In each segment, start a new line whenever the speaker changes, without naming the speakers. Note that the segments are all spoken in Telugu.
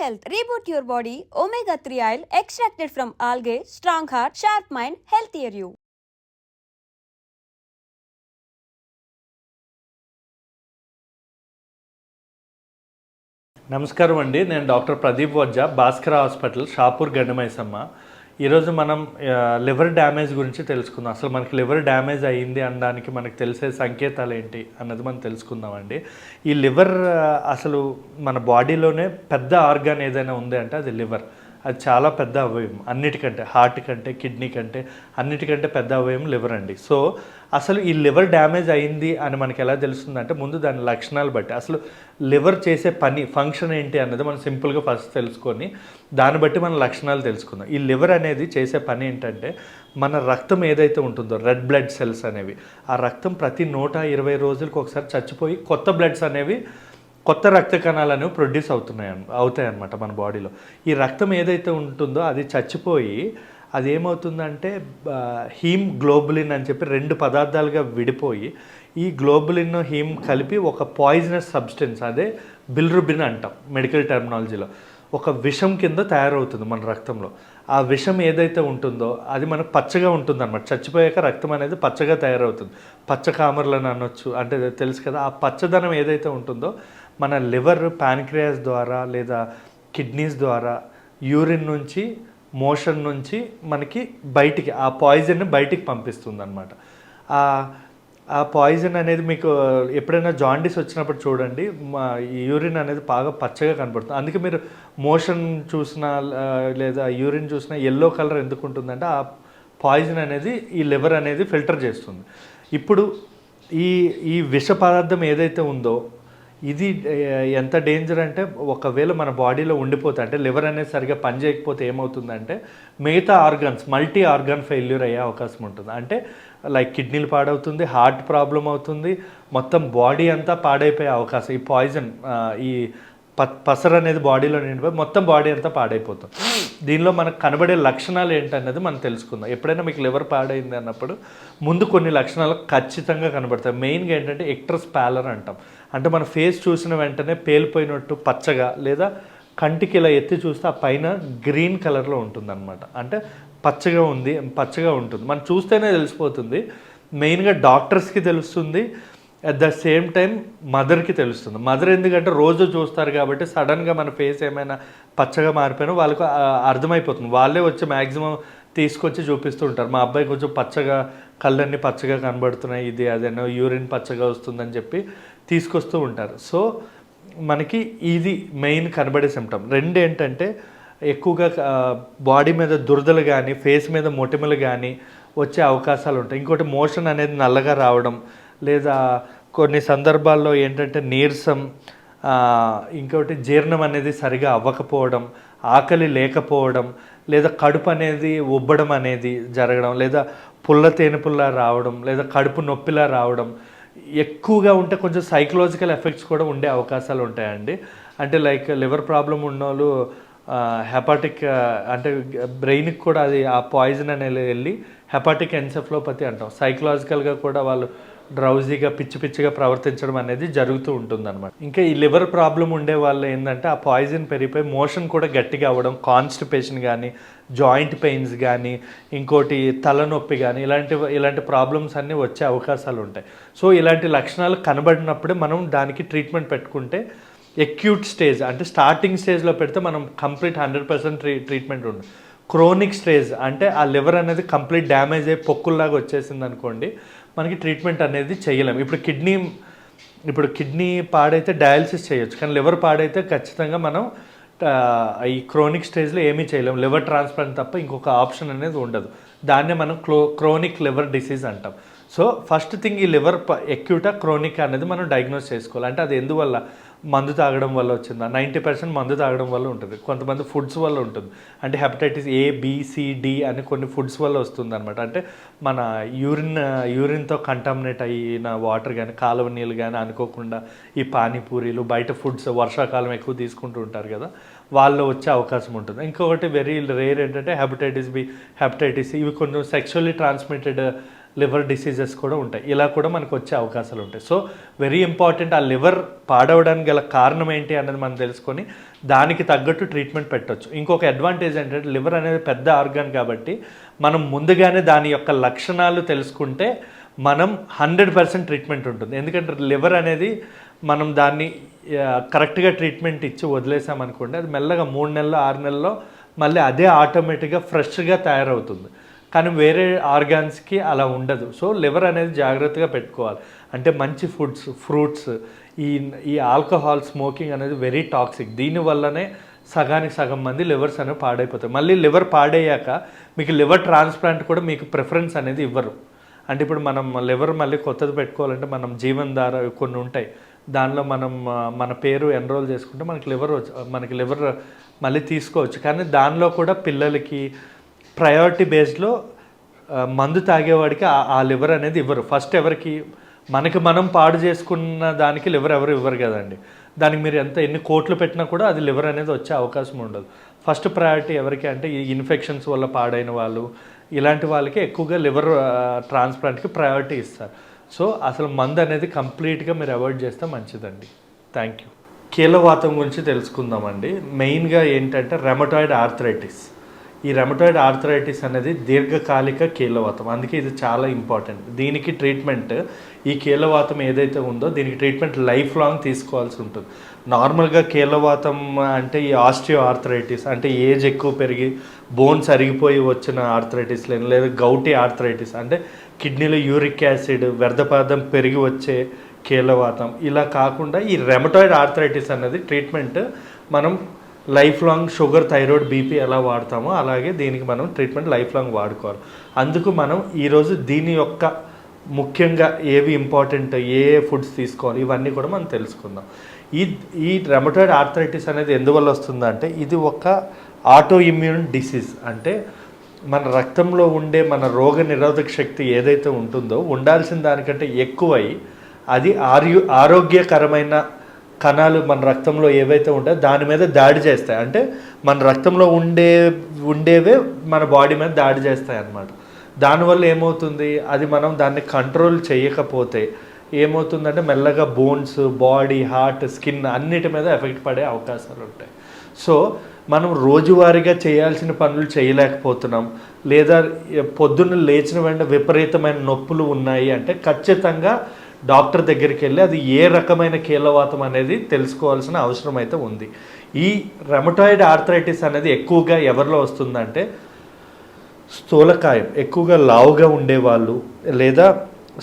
Health reboot your body omega three oil extracted from algae strong heart sharp mind health year you
నమస్కారం అండి నేను డాక్టర్ ప్రదీప్ వజ్జ భాస్కర హాస్పిటల్ షాపూర్ గండమైసమ్మ ఈరోజు మనం లివర్ డ్యామేజ్ గురించి తెలుసుకుందాం. అసలు మనకి లివర్ డ్యామేజ్ అయ్యింది అనడానికి మనకు తెలిసే సంకేతాలు ఏంటి అన్నది మనం తెలుసుకుందామండి. ఈ లివర్ అసలు మన బాడీలోనే పెద్ద ఆర్గాన్ ఏదైనా ఉంది అంటే అది లివర్. అది చాలా పెద్ద అవయవం. అన్నిటికంటే హార్ట్ కంటే కిడ్నీ కంటే అన్నిటికంటే పెద్ద అవయవం లివర్ అండి. సో అసలు ఈ లివర్ డ్యామేజ్ అయింది అని మనకి ఎలా తెలుస్తుందంటే ముందు దాని లక్షణాలు బట్టి. అసలు లివర్ చేసే పని ఫంక్షన్ ఏంటి అన్నది మనం సింపుల్గా ఫస్ట్ తెలుసుకొని దాన్ని బట్టి మన లక్షణాలు తెలుసుకుందాం. ఈ లివర్ అనేది చేసే పని ఏంటంటే మన రక్తం ఏదైతే ఉంటుందో రెడ్ బ్లడ్ సెల్స్ అనేవి ఆ రక్తం ప్రతి నూట ఇరవై రోజులకు ఒకసారి చచ్చిపోయి కొత్త బ్లడ్స్ అనేవి కొత్త రక్త కణాలు అనేవి ప్రొడ్యూస్ అవుతున్నాయి అన్- అవుతాయి అన్నమాట మన బాడీలో ఈ రక్తం ఏదైతే ఉంటుందో అది చచ్చిపోయి అది ఏమవుతుందంటే హీమ్ గ్లోబులిన్ అని చెప్పి రెండు పదార్థాలుగా విడిపోయి ఈ గ్లోబులిన్ హీమ్ కలిపి ఒక పాయిజనస్ సబ్స్టెన్స్ అదే బిల్రుబిన్ అంటాం మెడికల్ టెర్మినాలజీలో ఒక విషం కింద తయారవుతుంది మన రక్తంలో. ఆ విషం ఏదైతే ఉంటుందో అది మనకు పచ్చగా ఉంటుంది అనమాట చచ్చిపోయాక రక్తం అనేది పచ్చగా తయారవుతుంది. పచ్చ కామర్లను అనొచ్చు అంటే తెలుసు కదా ఆ పచ్చదనం ఏదైతే ఉంటుందో మన లివర్ ప్యాన్క్రియాస్ ద్వారా లేదా కిడ్నీస్ ద్వారా యూరిన్ నుంచి మోషన్ నుంచి మనకి బయటికి ఆ పాయిజన్ని బయటికి పంపిస్తుంది అనమాట ఆ పాయిజన్ అనేది మీకు ఎప్పుడైనా జాండీస్ వచ్చినప్పుడు చూడండి మా యూరిన్ అనేది బాగా పచ్చగా కనబడుతుంది. అందుకే మీరు మోషన్ చూసినా లేదా యూరిన్ చూసినా ఎల్లో కలర్ ఎందుకు ఉంటుందంటే ఆ పాయిజన్ అనేది ఈ లివర్ అనేది ఫిల్టర్ చేస్తుంది. ఇప్పుడు ఈ ఈ విష పదార్థం ఏదైతే ఉందో ఇది ఎంత డేంజర్ అంటే ఒకవేళ మన బాడీలో ఉండిపోతే అంటే లివర్ అనేది సరిగా పనిచేయకపోతే ఏమవుతుందంటే మిగతా ఆర్గన్స్ మల్టీ ఆర్గన్ ఫెయిల్యూర్ అయ్యే అవకాశం ఉంటుంది. అంటే లైక్ కిడ్నీలు పాడవుతుంది హార్ట్ ప్రాబ్లం అవుతుంది మొత్తం బాడీ అంతా పాడైపోయే అవకాశం ఈ పాయిజన్ ఈ ప అనేది బాడీలో నిండిపోయి మొత్తం బాడీ అంతా పాడైపోతుంది. దీనిలో మనకు కనబడే లక్షణాలు ఏంటనేది మనం తెలుసుకుందాం. ఎప్పుడైనా మీకు లివర్ పాడైంది అన్నప్పుడు ముందు కొన్ని లక్షణాలు ఖచ్చితంగా కనబడతాయి. మెయిన్గా ఏంటంటే ఎక్ట్రస్ ప్యాలర్ అంటాం. అంటే మన ఫేస్ చూసిన వెంటనే పేలిపోయినట్టు పచ్చగా లేదా కంటికి ఇలా ఎత్తి చూస్తే ఆ పైన గ్రీన్ కలర్లో ఉంటుందన్నమాట. అంటే పచ్చగా ఉంది పచ్చగా ఉంటుంది. మనం చూస్తేనే తెలిసిపోతుంది. మెయిన్గా డాక్టర్స్కి తెలుస్తుంది. అట్ ద సేమ్ టైం మదర్కి తెలుస్తుంది. మదర్ ఎందుకంటే రోజు చూస్తారు కాబట్టి సడన్గా మన ఫేస్ ఏమైనా పచ్చగా మారిపోయినా వాళ్ళకు అర్థమైపోతుంది. వాళ్ళే వచ్చి మ్యాక్సిమం తీసుకొచ్చి చూపిస్తూ ఉంటారు. మా అబ్బాయి కొంచెం పచ్చగా కళ్ళన్నీ పచ్చగా కనబడుతున్నాయి ఇది అదేనో యూరిన్ పచ్చగా వస్తుందని చెప్పి తీసుకొస్తూ ఉంటారు. సో మనకి ఇది మెయిన్ కనబడే సిమ్టమ్ రెండు ఏంటంటే ఎక్కువగా బాడీ మీద దురదలు కానీ ఫేస్ మీద మొటిమలు కానీ వచ్చే అవకాశాలు ఉంటాయి. ఇంకోటి మోషన్ అనేది నల్లగా రావడం లేదా కొన్ని సందర్భాల్లో ఏంటంటే నీరసం ఇంకోటి జీర్ణం అనేది సరిగా అవ్వకపోవడం ఆకలి లేకపోవడం లేదా కడుపు అనేది ఉబ్బడం అనేది జరగడం లేదా పుల్ల తేనెపుల్ల రావడం లేదా కడుపు నొప్పిలా రావడం ఎక్కువగా ఉంటే కొంచెం సైకలాజికల్ ఎఫెక్ట్స్ కూడా ఉండే అవకాశాలు ఉంటాయండి. అంటే లైక్ లివర్ ప్రాబ్లం ఉన్నోళ్ళు హెపాటిక్ అంటే బ్రెయిన్కి కూడా అది ఆ పాయిజన్ అనేది వెళ్ళి హెపాటిక్ ఎన్సెఫ్లోపతి అంటాం. సైకలాజికల్గా కూడా వాళ్ళు డ్రౌజీగా పిచ్చి పిచ్చిగా ప్రవర్తించడం అనేది జరుగుతూ ఉంటుందన్నమాట. ఇంకా ఈ లివర్ ప్రాబ్లం ఉండే వాళ్ళు ఏంటంటే ఆ పాయిజన్ పెరిగిపోయి మోషన్ కూడా గట్టిగా అవ్వడం కాన్స్టిపేషన్ కానీ జాయింట్ పెయిన్స్ కానీ ఇంకోటి తలనొప్పి కానీ ఇలాంటి ఇలాంటి ప్రాబ్లమ్స్ అన్నీ వచ్చే అవకాశాలు ఉంటాయి. సో ఇలాంటి లక్షణాలు కనబడినప్పుడే మనం దానికి ట్రీట్మెంట్ పెట్టుకుంటే ఎక్యూట్ స్టేజ్ అంటే స్టార్టింగ్ స్టేజ్లో పెడితే మనం complete hundred percent tree treatment ఉంటుంది క్రోనిక్ స్టేజ్ అంటే ఆ లివర్ అనేది కంప్లీట్ డ్యామేజ్ అయ్యి పొక్కుల్లాగా వచ్చేసింది అనుకోండి మనకి ట్రీట్మెంట్ అనేది చేయలేం. ఇప్పుడు కిడ్నీ ఇప్పుడు కిడ్నీ పాడైతే డయాలసిస్ చేయొచ్చు. కానీ లివర్ పాడైతే ఖచ్చితంగా మనం ఈ క్రోనిక్ స్టేజ్లో ఏమీ చేయలేం. లివర్ ట్రాన్స్ప్లాంట్ తప్ప ఇంకొక ఆప్షన్ అనేది ఉండదు. దాన్నే మనం క్లో క్రోనిక్ లివర్ డిసీజ్ అంటాం. సో ఫస్ట్ థింగ్ ఈ లివర్ ఎక్యూటా క్రోనిక్ అనేది మనం డయాగ్నోస్ చేసుకోవాలి. అంటే అది ఎందువల్ల? మందు తాగడం వల్ల వచ్చిందా? నైంటీ పర్సెంట్ మందు తాగడం వల్ల ఉంటుంది. కొంతమంది ఫుడ్స్ వల్ల ఉంటుంది. అంటే హెపటైటిస్ ఏ డి అని కొన్ని ఫుడ్స్ వల్ల వస్తుంది అనమాట అంటే మన యూరిన్ యూరిన్తో కంటామినేట్ అయిన వాటర్ కానీ కాలువ నీళ్ళు కానీ అనుకోకుండా ఈ పానీపూరీలు బయట ఫుడ్స్ వర్షాకాలం ఎక్కువ తీసుకుంటూ ఉంటారు కదా వాళ్ళు వచ్చే అవకాశం ఉంటుంది. ఇంకొకటి వెరీ రేర్ ఏంటంటే హెపటైటిస్ బి హెపటైటిస్ ఇవి కొంచెం సెక్షువల్లీ ట్రాన్స్మిటెడ్ లివర్ డిసీజెస్ కూడా ఉంటాయి. ఇలా కూడా మనకు వచ్చే అవకాశాలు ఉంటాయి. సో వెరీ ఇంపార్టెంట్ ఆ లివర్ పాడవడానికి గల కారణం ఏంటి అన్నది మనం తెలుసుకొని దానికి తగ్గట్టు ట్రీట్మెంట్ పెట్టవచ్చు ఇంకొక అడ్వాంటేజ్ ఏంటంటే లివర్ అనేది పెద్ద ఆర్గాన్ కాబట్టి మనం ముందుగానే దాని యొక్క లక్షణాలు తెలుసుకుంటే మనం హండ్రెడ్ పర్సెంట్ ట్రీట్మెంట్ ఉంటుంది. ఎందుకంటే లివర్ అనేది మనం దాన్ని కరెక్ట్గా ట్రీట్మెంట్ ఇచ్చి వదిలేసామనుకోండి అది మెల్లగా మూడు నెలలు ఆరు నెలల్లో మళ్ళీ అదే ఆటోమేటిక్గా ఫ్రెష్గా తయారవుతుంది. కానీ వేరే ఆర్గాన్స్కి అలా ఉండదు. సో లివర్ అనేది జాగ్రత్తగా పెట్టుకోవాలి. అంటే మంచి ఫుడ్స్ ఫ్రూట్స్ ఈ ఈ ఆల్కహాల్ స్మోకింగ్ అనేది వెరీ టాక్సిక్. దీనివల్లనే సగానికి సగం మంది లివర్స్ అనేవి పాడైపోతాయి. మళ్ళీ లివర్ పాడయ్యాక మీకు లివర్ ట్రాన్స్ప్లాంట్ కూడా మీకు ప్రిఫరెన్స్ అనేది ఇవ్వరు. అంటే ఇప్పుడు మనం లివర్ మళ్ళీ కొత్తది పెట్టుకోవాలంటే మనం జీవనధార కొన్ని ఉంటాయి. దానిలో మనం మన పేరు ఎన్రోల్ చేసుకుంటే మనకి లివర్ మనకి లివర్ మళ్ళీ తీసుకోవచ్చు. కానీ దానిలో కూడా పిల్లలకి ప్రయారిటీ బేస్లో మందు తాగేవాడికి ఆ- ఆ లివర్ అనేది ఇవ్వరు. ఫస్ట్ ఎవరికి మనకి మనం పాడు చేసుకున్న దానికి లివర్ ఎవరు ఇవ్వరు కదండి. దానికి మీరు ఎంత ఎన్ని కోట్లు పెట్టినా కూడా అది లివర్ అనేది వచ్చే అవకాశం ఉండదు. ఫస్ట్ ప్రయారిటీ ఎవరికి అంటే ఈ ఇన్ఫెక్షన్స్ వల్ల పాడైన వాళ్ళు ఇలాంటి వాళ్ళకి ఎక్కువగా లివర్ ట్రాన్స్ప్లాంట్కి ప్రయారిటీ ఇస్తారు. సో అసలు మందు అనేది కంప్లీట్గా మీరు అవాయిడ్ చేస్తే మంచిదండి. థ్యాంక్ యూ కీలవాతం గురించి తెలుసుకుందామండి. మెయిన్గా ఏంటంటే రెమటాయిడ్ ఆర్థరైటిస్ ఈ రెమటాయిడ్ ఆర్థరైటిస్ అనేది దీర్ఘకాలిక కీలవాతం అందుకే ఇది చాలా ఇంపార్టెంట్ దీనికి ట్రీట్మెంట్ ఈ కీలవాతం ఏదైతే ఉందో దీనికి ట్రీట్మెంట్ లైఫ్ లాంగ్ తీసుకోవాల్సి ఉంటుంది. నార్మల్గా కీలవాతం అంటే ఈ ఆస్టియో ఆర్థరైటిస్ అంటే ఏజ్ ఎక్కువ పెరిగి బోన్స్ అరిగిపోయి వచ్చిన ఆర్థరైటిస్ లేని లేదా గౌటి ఆర్థరైటిస్ అంటే కిడ్నీలో యూరిక్ యాసిడ్ వ్యర్థ పదార్థం పెరిగి వచ్చే కీలవాతం ఇలా కాకుండా ఈ రెమటాయిడ్ ఆర్థరైటిస్ అనేది ట్రీట్మెంట్ మనం life long sugar thyroid BP ఎలా వాడతామో అలాగే దీనికి మనం ట్రీట్మెంట్ లైఫ్ లాంగ్ వాడుకోవాలి. అందుకు మనం ఈరోజు దీని యొక్క ముఖ్యంగా ఏవి ఇంపార్టెంట్ ఏ ఏ ఫుడ్స్ తీసుకోవాలి ఇవన్నీ కూడా మనం తెలుసుకుందాం. ఈ ఈ రెమటాయిడ్ ఆర్థరైటిస్ అనేది ఎందువల్ల వస్తుందంటే ఇది ఒక ఆటో ఇమ్యూన్ డిసీజ్ అంటే మన రక్తంలో ఉండే మన రోగ నిరోధక శక్తి ఏదైతే ఉంటుందో ఉండాల్సిన దానికంటే ఎక్కువై అది ఆర్యు ఆరోగ్యకరమైన కణాలు మన రక్తంలో ఏవైతే ఉంటాయో దాని మీద దాడి చేస్తాయి. అంటే మన రక్తంలో ఉండే ఉండేవే మన బాడీ మీద దాడి చేస్తాయి అన్నమాట. దానివల్ల ఏమవుతుంది? అది మనం దాన్ని కంట్రోల్ చేయకపోతే ఏమవుతుందంటే మెల్లగా బోన్స్ బాడీ హార్ట్ స్కిన్ అన్నిటి మీద ఎఫెక్ట్ పడే అవకాశాలు ఉంటాయి. సో మనం రోజువారీగా చేయాల్సిన పనులు చేయలేకపోతున్నాం. లేదా పొద్దున్న లేచిన వెంట విపరీతమైన నొప్పులు ఉన్నాయి అంటే ఖచ్చితంగా డాక్టర్ దగ్గరికి వెళ్ళి అది ఏ రకమైన కీలవాతం అనేది తెలుసుకోవాల్సిన అవసరం అయితే ఉంది. ఈ రెమటాయిడ్ ఆర్థరైటిస్ అనేది ఎక్కువగా ఎవరిలో వస్తుందంటే స్థూలకాయం ఎక్కువగా లావుగా ఉండేవాళ్ళు లేదా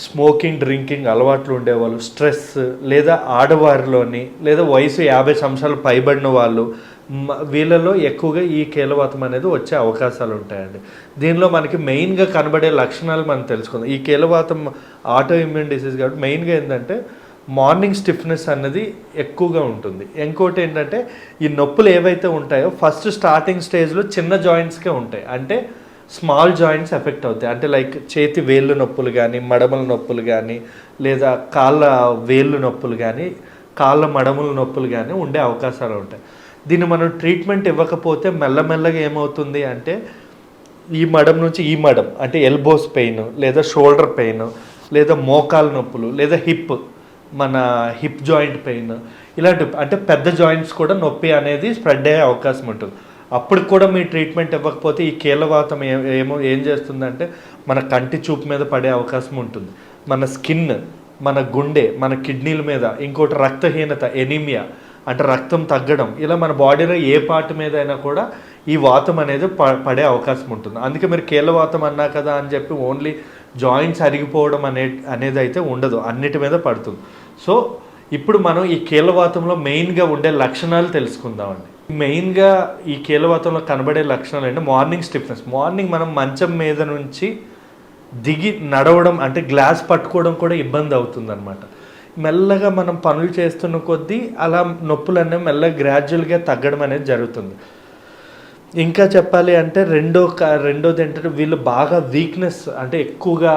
స్మోకింగ్ డ్రింకింగ్ అలవాట్లు ఉండేవాళ్ళు స్ట్రెస్ లేదా ఆడవారిలోని లేదా వయసు యాభై సంవత్సరాలు పైబడిన వాళ్ళు వీళ్ళలో ఎక్కువగా ఈ కీలవాతం అనేది వచ్చే అవకాశాలు ఉంటాయండి. దీనిలో మనకి మెయిన్గా కనబడే లక్షణాలు మనం తెలుసుకుందాం. ఈ కీలవాతం ఆటో ఇమ్యూన్ డిసీజ్ కాబట్టి మెయిన్గా ఏంటంటే మార్నింగ్ స్టిఫ్నెస్ అన్నది ఎక్కువగా ఉంటుంది. ఇంకోటి ఏంటంటే ఈ నొప్పులు ఏవైతే ఉంటాయో ఫస్ట్ స్టార్టింగ్ స్టేజ్లో చిన్న జాయింట్స్కే ఉంటాయి. అంటే స్మాల్ జాయింట్స్ ఎఫెక్ట్ అవుతాయి. అంటే లైక్ చేతి వేళ్ళు నొప్పులు కానీ మడమల నొప్పులు కానీ లేదా కాళ్ళ వేళ్ళు నొప్పులు కానీ కాళ్ళ మడమల నొప్పులు కానీ ఉండే అవకాశాలు ఉంటాయి. దీన్ని మనం ట్రీట్మెంట్ ఇవ్వకపోతే మెల్లమెల్లగా ఏమవుతుంది అంటే ఈ మడం నుంచి ఈ మడం అంటే ఎల్బోస్ పెయిన్ లేదా షోల్డర్ పెయిన్ లేదా మోకాలు నొప్పులు లేదా హిప్ మన హిప్ జాయింట్ పెయిన్ ఇలాంటి అంటే పెద్ద జాయింట్స్ కూడా నొప్పి అనేది స్ప్రెడ్ అయ్యే అవకాశం ఉంటుంది. అప్పుడు కూడా మీ ట్రీట్మెంట్ ఇవ్వకపోతే ఈ కీలవాతం ఏ- ఏమో ఏం చేస్తుందంటే మన కంటి చూపు మీద పడే అవకాశం ఉంటుంది. మన స్కిన్ మన గుండె మన కిడ్నీల మీద ఇంకోటి రక్తహీనత ఎనీమియా అంటే రక్తం తగ్గడం ఇలా మన బాడీలో ఏ పార్ట్ మీద అయినా కూడా ఈ వాతం అనేది పడే అవకాశం ఉంటుంది. అందుకే మీరు కీలవాతం అన్నా కదా అని చెప్పి ఓన్లీ జాయింట్స్ అరిగిపోవడం అనే అనేది అయితే ఉండదు. అన్నిటి మీద పడుతుంది. సో ఇప్పుడు మనం ఈ కీలవాతంలో మెయిన్గా ఉండే లక్షణాలు తెలుసుకుందామండి. మెయిన్గా ఈ కీలవాతంలో కనబడే లక్షణాలు అంటే మార్నింగ్ స్టిఫ్నెస్. మార్నింగ్ మనం మంచం మీద నుంచి దిగి నడవడం అంటే గ్లాస్ పట్టుకోవడం కూడా ఇబ్బంది అవుతుంది అనమాట మెల్లగా మనం పనులు చేస్తున్న కొద్దీ అలా నొప్పులు అనేవి మెల్లగా గ్రాడ్యువల్గా తగ్గడం అనేది జరుగుతుంది. ఇంకా చెప్పాలి అంటే రెండో రెండోది ఏంటంటే వీళ్ళు బాగా వీక్నెస్ అంటే ఎక్కువగా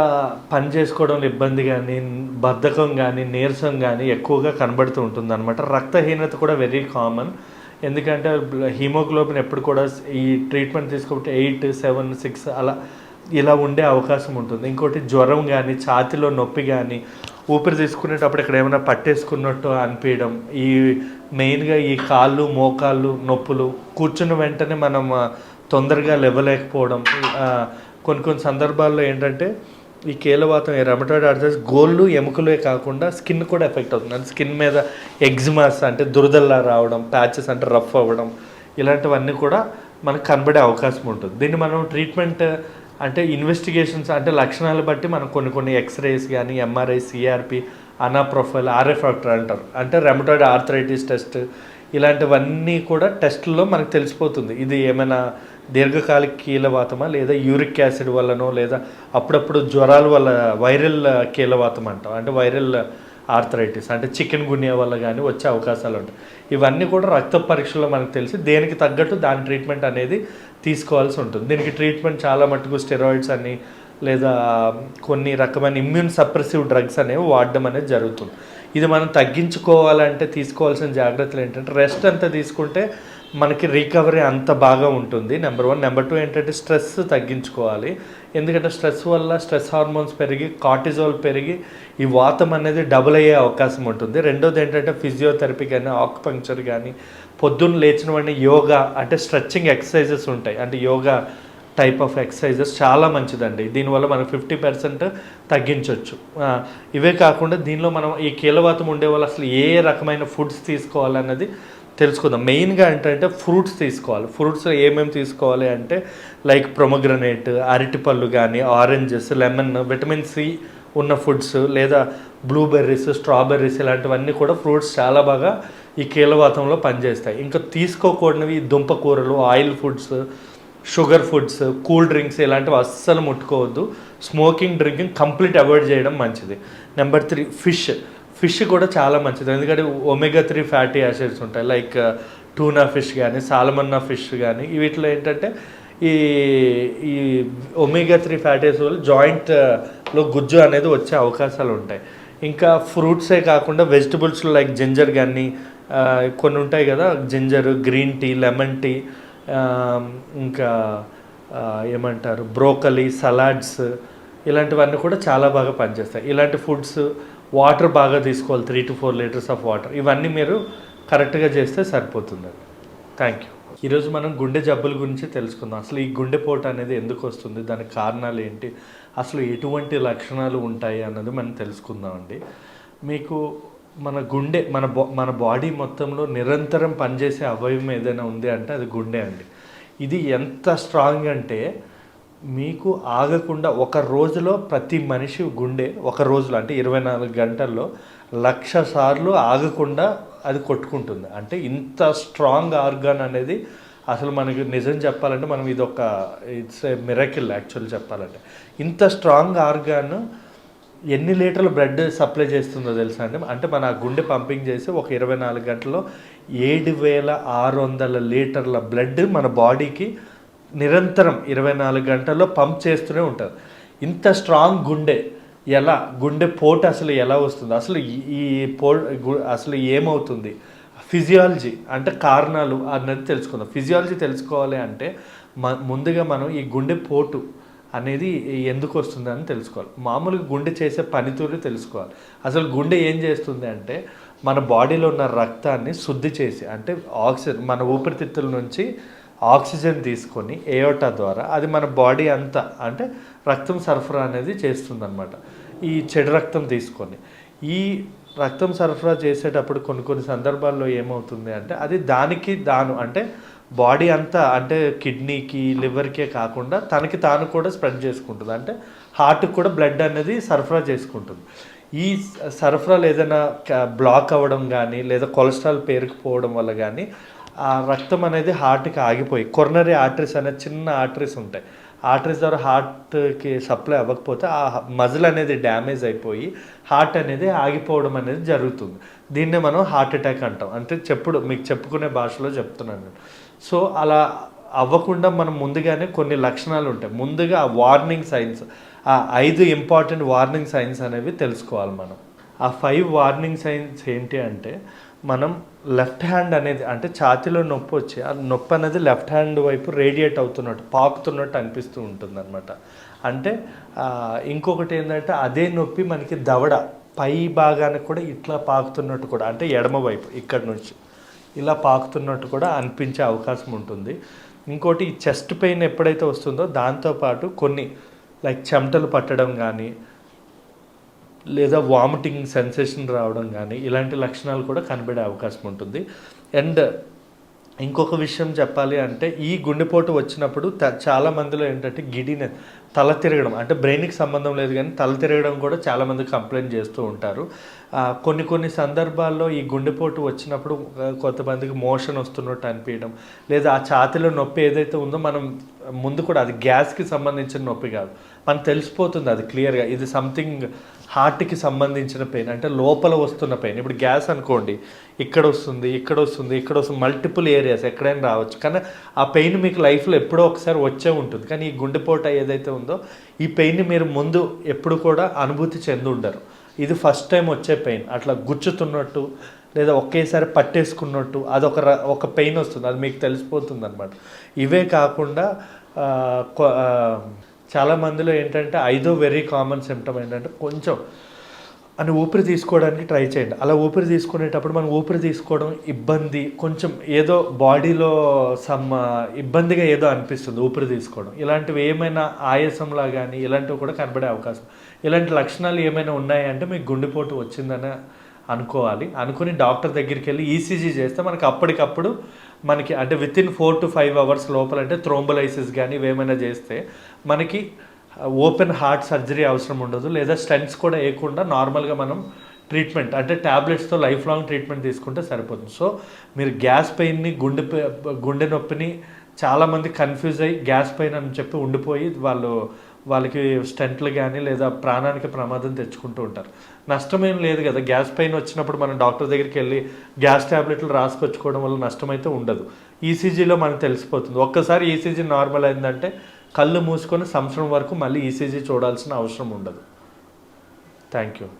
పని చేసుకోవడంలో ఇబ్బంది కానీ బద్ధకం కానీ నీరసం కానీ ఎక్కువగా కనబడుతూ ఉంటుంది అనమాట రక్తహీనత కూడా వెరీ కామన్ ఎందుకంటే హీమోగ్లోబిన్ ఎప్పుడు కూడా ఈ ట్రీట్మెంట్ తీసుకుంటే ఎయిట్ సెవెన్ సిక్స్ అలా ఇలా ఉండే అవకాశం ఉంటుంది. ఇంకోటి జ్వరం కానీ ఛాతిలో నొప్పి కానీ ఊపిరి తీసుకునేటప్పుడు ఇక్కడ ఏమైనా పట్టేసుకున్నట్టు అనిపించడం. ఈ మెయిన్గా ఈ కాళ్ళు మోకాళ్ళు నొప్పులు కూర్చున్న వెంటనే మనం తొందరగా లేవలేకపోవడం. కొన్ని కొన్ని సందర్భాల్లో ఏంటంటే ఈ కీలవాతం ఈ రెమటాయిడ్ ఆర్థరైటిస్ గోళ్ళు ఎముకలే కాకుండా స్కిన్ కూడా ఎఫెక్ట్ అవుతుంది. అంటే స్కిన్ మీద ఎగ్జిమాస్ అంటే దురదల్లా రావడం ప్యాచెస్ అంటే రఫ్ అవ్వడం ఇలాంటివన్నీ కూడా మనకు కనబడే అవకాశం ఉంటుంది. దీన్ని మనం ట్రీట్మెంట్ అంటే ఇన్వెస్టిగేషన్స్ అంటే లక్షణాలు బట్టి మనం కొన్ని కొన్ని ఎక్స్రేస్ కానీ MRI CRP ANA profile RF factor అంటారు. అంటే రెమటాయిడ్ ఆర్థరైటిస్ టెస్ట్ ఇలాంటివన్నీ కూడా టెస్ట్లో మనకు తెలిసిపోతుంది. ఇది ఏమైనా దీర్ఘకాలిక కీలవాతమా లేదా యూరిక్ యాసిడ్ వల్లనో లేదా అప్పుడప్పుడు జ్వరాల వల్ల వైరల్ కీలవాతం అంటాం అంటే వైరల్ ఆర్థరైటిస్ అంటే చికెన్ గున్యా వల్ల కానీ వచ్చే అవకాశాలు ఉంటాయి. ఇవన్నీ కూడా రక్త పరీక్షలో మనకు తెలిసి దేనికి తగ్గట్టు దాని ట్రీట్మెంట్ అనేది తీసుకోవాల్సి ఉంటుంది. దీనికి ట్రీట్మెంట్ చాలా మటుకు స్టెరాయిడ్స్ అని లేదా కొన్ని రకమైన ఇమ్యూన్ సప్రెసివ్ డ్రగ్స్ అనేవి వాడడం అనేది జరుగుతుంది. ఇది మనం తగ్గించుకోవాలంటే తీసుకోవాల్సిన జాగ్రత్తలు ఏంటంటే రెస్ట్ అంతా తీసుకుంటే మనకి రికవరీ అంత బాగా ఉంటుంది. నెంబర్ వన్ నెంబర్ టూ ఏంటంటే స్ట్రెస్ తగ్గించుకోవాలి. ఎందుకంటే స్ట్రెస్ వల్ల స్ట్రెస్ హార్మోన్స్ పెరిగి కార్టిజోల్ పెరిగి ఈ వాతం అనేది డబుల్ అయ్యే అవకాశం ఉంటుంది. రెండోది ఏంటంటే ఫిజియోథెరపీ కానీ ఆక్యుపంక్చర్ కానీ పొద్దున్న లేచిన వాడిని యోగా అంటే స్ట్రెచ్చింగ్ ఎక్సర్సైజెస్ ఉంటాయి. అంటే యోగా టైప్ ఆఫ్ ఎక్సర్సైజెస్ చాలా మంచిదండి. దీనివల్ల మనం ఫిఫ్టీ పర్సెంట్ తగ్గించవచ్చు ఇవే కాకుండా దీనిలో మనం ఈ కీలవాతం ఉండే వాళ్ళు అసలు ఏ రకమైన ఫుడ్స్ తీసుకోవాలన్నది తెలుసుకుందాం. మెయిన్గా ఏంటంటే ఫ్రూట్స్ తీసుకోవాలి. ఫ్రూట్స్ ఏమేమి తీసుకోవాలి అంటే లైక్ ప్రొమగ్రనేట్ అరటిపళ్ళు కానీ ఆరెంజెస్ లెమన్ విటమిన్ సి ఉన్న ఫుడ్స్ లేదా బ్లూబెర్రీస్ స్ట్రాబెర్రీస్ ఇలాంటివన్నీ కూడా ఫ్రూట్స్ చాలా బాగా ఈ కీలవాతంలో పనిచేస్తాయి. ఇంకా తీసుకోకూడనివి దుంప కూరలు oil foods sugar foods cool drinks ఇలాంటివి అస్సలు ముట్టుకోవద్దు. స్మోకింగ్ డ్రింకింగ్ కంప్లీట్ అవాయిడ్ చేయడం మంచిది. Number three fish. ఫిష్ కూడా చాలా మంచిది. ఎందుకంటే ఒమేగా త్రీ ఫ్యాటీ యాసిడ్స్ ఉంటాయి. లైక్ టూనా ఫిష్ కానీ సాల్మన్నా ఫిష్ కానీ వీటిలో ఏంటంటే ఈ ఈ ఒమేగా త్రీ ఫ్యాటీ యాసిడ్స్ వల్ల జాయింట్లో uh, గుజ్జు అనేది వచ్చే అవకాశాలు ఉంటాయి. ఇంకా ఫ్రూట్సే కాకుండా వెజిటబుల్స్లో లైక్ జింజర్ కానీ కొన్ని ఉంటాయి కదా ginger green tea lemon tea ఇంకా uh, ఏమంటారు బ్రోకలీ సలాడ్స్ ఇలాంటివన్నీ కూడా చాలా బాగా పనిచేస్తాయి. ఇలాంటి ఫుడ్స్ వాటర్ బాగా తీసుకోవాలి three to four litres of water ఇవన్నీ మీరు కరెక్ట్గా చేస్తే సరిపోతుందండి థ్యాంక్ యూ ఈరోజు మనం గుండె జబ్బుల గురించి తెలుసుకుందాం. అసలు ఈ గుండెపోటు అనేది ఎందుకు వస్తుంది? దానికి కారణాలు ఏంటి? అసలు ఎటువంటి లక్షణాలు ఉంటాయి అన్నది మనం తెలుసుకుందామండి మీకు మన గుండె మన బా మన బాడీ మొత్తంలో నిరంతరం పనిచేసే అవయవం ఏదైనా ఉంది అంటే అది గుండె అండి. ఇది ఎంత స్ట్రాంగ్ అంటే మీకు ఆగకుండా ఒక రోజులో ప్రతి మనిషి గుండె ఒక రోజులో అంటే ఇరవై నాలుగు గంటల్లో లక్ష సార్లు ఆగకుండా అది కొట్టుకుంటుంది. అంటే ఇంత స్ట్రాంగ్ ఆర్గాన్ అనేది అసలు మనకి నిజం చెప్పాలంటే మనం ఇది ఒక ఇట్స్ ఏ మిరకిల్ యాక్చువల్ చెప్పాలంటే. ఇంత స్ట్రాంగ్ ఆర్గాన్ ఎన్ని లీటర్ల బ్లడ్ సప్లై చేస్తుందో తెలుసా అండి? అంటే మన ఆ గుండె పంపింగ్ చేసి ఒక ఇరవై నాలుగు గంటల్లో ఏడు వేల ఆరు వందల లీటర్ల బ్లడ్ మన బాడీకి నిరంతరం ఇరవై నాలుగు గంటల్లో పంప్ చేస్తూనే ఉంటారు. ఇంత స్ట్రాంగ్ గుండె ఎలా? గుండె పోటు అసలు ఎలా వస్తుంది? అసలు ఈ- ఈ పో గు- అసలు ఏమవుతుంది? ఫిజియాలజీ అంటే కారణాలు అన్నది తెలుసుకుందాం. ఫిజియాలజీ తెలుసుకోవాలి అంటే మ ముందుగా మనం ఈ గుండె పోటు అనేది ఎందుకు వస్తుంది అని తెలుసుకోవాలి. మామూలుగా గుండె చేసే పనితీరు తెలుసుకోవాలి. అసలు గుండె ఏం చేస్తుంది అంటే మన బాడీలో ఉన్న రక్తాన్ని శుద్ధి చేసి అంటే ఆక్సిజన్ మన ఊపిరితిత్తుల నుంచి ఆక్సిజన్ తీసుకొని ఏయోటా ద్వారా అది మన బాడీ అంతా అంటే రక్తం సరఫరా అనేది చేస్తుంది ఈ చెడు రక్తం తీసుకొని. ఈ రక్తం సరఫరా చేసేటప్పుడు కొన్ని కొన్ని సందర్భాల్లో ఏమవుతుంది అంటే అది దానికి దాను అంటే బాడీ అంతా అంటే కిడ్నీకి లివర్కే కాకుండా తనకి తాను కూడా స్ప్రెడ్ చేసుకుంటుంది. అంటే హార్ట్కి కూడా బ్లడ్ అనేది సరఫరా చేసుకుంటుంది. ఈ సరఫరాలు ఏదైనా బ్లాక్ అవ్వడం కానీ లేదా కొలెస్ట్రాల్ పేరుకుపోవడం వల్ల కానీ ఆ రక్తం అనేది హార్ట్కి ఆగిపోయి కొరనరీ ఆర్టరీస్ అనే చిన్న ఆర్టరీస్ ఉంటాయి. ఆర్టరీస్ ద్వారా హార్ట్కి సప్లై అవ్వకపోతే ఆ మజిల్ అనేది డ్యామేజ్ అయిపోయి హార్ట్ అనేది ఆగిపోవడం అనేది జరుగుతుంది. దీన్నే మనం హార్ట్ అటాక్ అంటాం. అంటే చెప్పుడు మీకు చెప్పుకునే భాషలో చెప్తున్నాను నేను. సో అలా అవ్వకుండా మనం ముందుగానే కొన్ని లక్షణాలు ఉంటాయి. ముందుగా ఆ వార్నింగ్ సైన్స్ ఆ ఐదు ఇంపార్టెంట్ వార్నింగ్ సైన్స్ అనేవి తెలుసుకోవాలి మనం. ఆ ఫైవ్ వార్నింగ్ సైన్స్ ఏంటి అంటే మనం లెఫ్ట్ హ్యాండ్ అనేది అంటే ఛాతీలో నొప్పి వచ్చి ఆ నొప్పి అనేది లెఫ్ట్ హ్యాండ్ వైపు రేడియేట్ అవుతున్నట్టు పాకుతున్నట్టు అనిపిస్తూ ఉంటుంది అనమాట అంటే ఇంకొకటి ఏంటంటే అదే నొప్పి మనకి దవడ పై భాగానికి కూడా ఇట్లా పాకుతున్నట్టు కూడా అంటే ఎడమ వైపు ఇక్కడ నుంచి. ఇలా పాకుతున్నట్టు కూడా అనిపించే అవకాశం ఉంటుంది. ఇంకోటి ఈ చెస్ట్ పెయిన్ ఎప్పుడైతే వస్తుందో దాంతోపాటు కొన్ని లైక్ చెమటలు పట్టడం కానీ లేదా వామిటింగ్ సెన్సేషన్ రావడం కానీ ఇలాంటి లక్షణాలు కూడా కనబడే అవకాశం ఉంటుంది. అండ్ ఇంకొక విషయం చెప్పాలి అంటే ఈ గుండెపోటు వచ్చినప్పుడు త- చాలా మందిలో ఏంటంటే గిడిన తల తిరగడం అంటే బ్రెయిన్కి సంబంధం లేదు కానీ తల తిరగడం కూడా చాలామంది కంప్లైంట్ చేస్తూ ఉంటారు. కొన్ని కొన్ని సందర్భాల్లో ఈ గుండెపోటు వచ్చినప్పుడు కొంతమందికి మోషన్ వస్తున్నట్టు అనిపించడం లేదా ఆ ఛాతిలో నొప్పి ఏదైతే ఉందో మనం ముందు కూడా అది గ్యాస్కి సంబంధించిన నొప్పి కాదు. మనకు తెలిసిపోతుంది అది క్లియర్గా. ఇది సంథింగ్ హార్ట్కి సంబంధించిన పెయిన్ అంటే లోపల వస్తున్న పెయిన్. ఇప్పుడు గ్యాస్ అనుకోండి ఇక్కడ వస్తుంది ఇక్కడ వస్తుంది ఇక్కడ వస్తుంది మల్టిపుల్ ఏరియాస్ ఎక్కడైనా రావచ్చు. కానీ ఆ పెయిన్ మీకు లైఫ్లో ఎప్పుడో ఒకసారి వచ్చే ఉంటుంది. కానీ ఈ గుండెపోట ఏదైతే ఉందో ఈ పెయిన్ని మీరు ముందు ఎప్పుడు కూడా అనుభూతి చెంది ఉండరు. ఇది ఫస్ట్ టైం వచ్చే పెయిన్. అట్లా గుచ్చుతున్నట్టు లేదా ఒకేసారి పట్టేసుకున్నట్టు అదొక ర- ఒక పెయిన్ వస్తుంది. అది మీకు తెలిసిపోతుంది అనమాట ఇవే కాకుండా కొ- చాలా మందిలో ఏంటంటే ఐదో వెరీ కామన్ సిమ్టమ్ ఏంటంటే కొంచెం అని ఊపిరి తీసుకోవడానికి ట్రై చేయండి. అలా ఊపిరి తీసుకునేటప్పుడు మనం ఊపిరి తీసుకోవడం ఇబ్బంది కొంచెం ఏదో బాడీలో సమ్ uh, ఇబ్బందిగా ఏదో అనిపిస్తుంది ఊపిరి తీసుకోవడం. ఇలాంటివి ఏమైనా ఆయాసంలా కానీ ఇలాంటివి కూడా కనబడే అవకాశం. ఇలాంటి లక్షణాలు ఏమైనా ఉన్నాయంటే మీకు గుండెపోటు వచ్చిందని అనుకోవాలి. అనుకుని డాక్టర్ దగ్గరికి వెళ్ళి ఈసీజీ చేస్తే మనకి అప్పటికప్పుడు మనకి అంటే within four to five hours లోపల అంటే థ్రోంబలైసిస్ కానీ ఇవేమైనా చేస్తే మనకి ఓపెన్ హార్ట్ సర్జరీ అవసరం ఉండదు. లేదా స్టెంట్స్ కూడా వేయకుండా నార్మల్గా మనం ట్రీట్మెంట్ అంటే ట్యాబ్లెట్స్తో లైఫ్ లాంగ్ ట్రీట్మెంట్ తీసుకుంటే సరిపోతుంది. సో మీరు గ్యాస్ పెయిన్ని గుండె గుండె నొప్పిని చాలామంది కన్ఫ్యూజ్ అయ్యి గ్యాస్ పెయిన్ అని చెప్పి ఉండిపోయి వాళ్ళు వాళ్ళకి స్టెంట్లు కానీ లేదా ప్రాణానికి ప్రమాదం తెచ్చుకుంటూ ఉంటారు. నష్టమేం లేదు కదా. గ్యాస్ పెయిన్ వచ్చినప్పుడు మనం డాక్టర్ దగ్గరికి వెళ్ళి గ్యాస్ ట్యాబ్లెట్లు రాసుకొచ్చుకోవడం వల్ల నష్టమైతే ఉండదు. ఈసీజీలో మనకు తెలిసిపోతుంది. ఒక్కసారి ఈసీజీ నార్మల్ అయిందంటే కళ్ళు మూసుకొని సంవత్సరం వరకు మళ్ళీ ఈసీజీ చూడాల్సిన అవసరం ఉండదు. Thank you